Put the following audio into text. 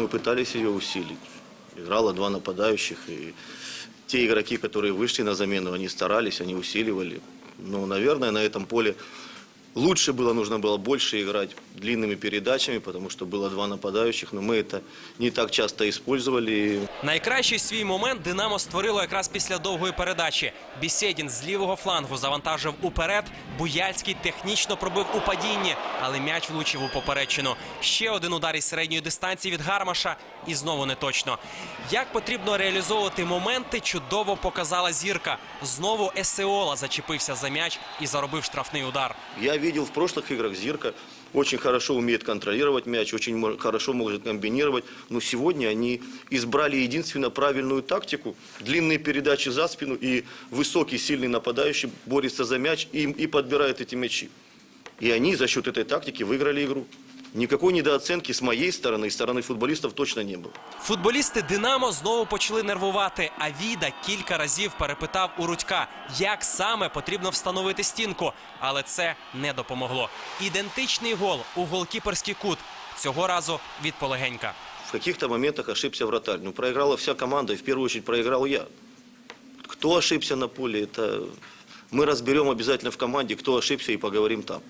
Мы пытались ее усилить. Играло два нападающих, и те игроки, которые вышли на замену, они старались, они усиливали. Но, наверное, на этом поле лучше было, нужно было больше играть длинными передачами, потому что было два нападающих, но мы это не так часто использовали. Найкращий свій момент Динамо створило якраз після довгої передачі. Бісєдін з лівого флангу завантажив уперед. Буяльський технічно пробив у падінні, але м'яч влучив у поперечину. Ще один удар із середньої дистанції від Гармаша, і знову не точно. Як потрібно реалізовувати моменти, чудово показала зірка. Знову Есеола зачепився за м'яч і заробив штрафний удар. Я видел в прошлых играх Зирка очень хорошо умеет контролировать мяч, очень хорошо может комбинировать. Но сегодня они избрали единственно правильную тактику. Длинные передачи за спину и высокий, сильный нападающий борется за мяч и, и подбирает эти мячи. И они за счет этой тактики выиграли игру. Никакой недооценки с моей стороны и стороны футболистов точно не было. Футболісти Динамо знову почали нервувати. А Віда кілька разів перепитав у Рудька, як саме потрібно встановити стінку. Але це не допомогло. Ідентичний гол у голкіперський кут. Цього разу від Полегенька. В каких-то моментах ошибся вратарь. Ну, проиграла вся команда, и в первую очередь проиграл я. Кто ошибся на поле, это мы разберем обязательно в команде, кто ошибся, и поговорим там.